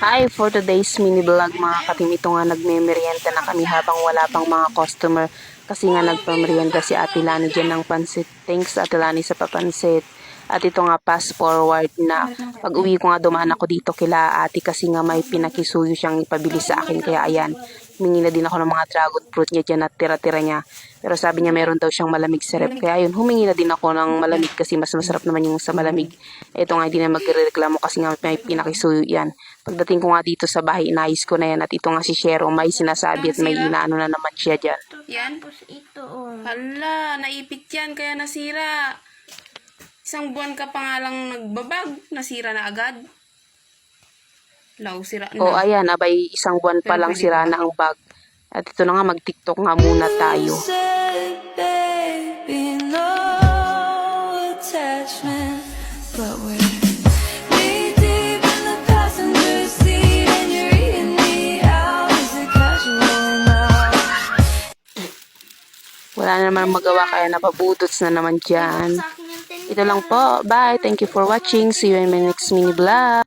Hi, for today's mini vlog mga katim, ito nga nagme-merienda na kami habang wala pang mga customer kasi nga nagpamerienda si Ate Lani dyan ng pansit. Thanks Ate Lani sa papansit. At ito nga fast forward na pag uwi ko nga dumaan ako dito kila ate kasi nga may pinakisuyo siyang ipabili sa akin kaya ayan, humingi na din ako ng mga dragon fruit niya dyan at tira-tira niya. Pero sabi niya meron daw siyang malamig sa rep. Kaya ayun, humingi na din ako ng malamig kasi mas masarap naman yung sa malamig. Ito nga hindi na magreklamo kasi nga may pinakisuyo yan. Pagdating ko nga dito sa bahay, inayos ko na yan at ito nga si Shero may sinasabi at may inaano na naman siya dyan. Yan? Tapos ito, oh. Hala, naipit yan, kaya nasira. Isang buwan ka pa nga lang nagbabag, nasira na agad. Law, sira na. O ayan, abay isang buwan pa lang sira na ang bag. At ito na nga, mag-tiktok nga muna tayo. Baby, no attachment, but we're? Wala na naman magawa kaya napabudots na naman dyan. Ito lang po. Bye. Thank you for watching. See you in my next mini vlog.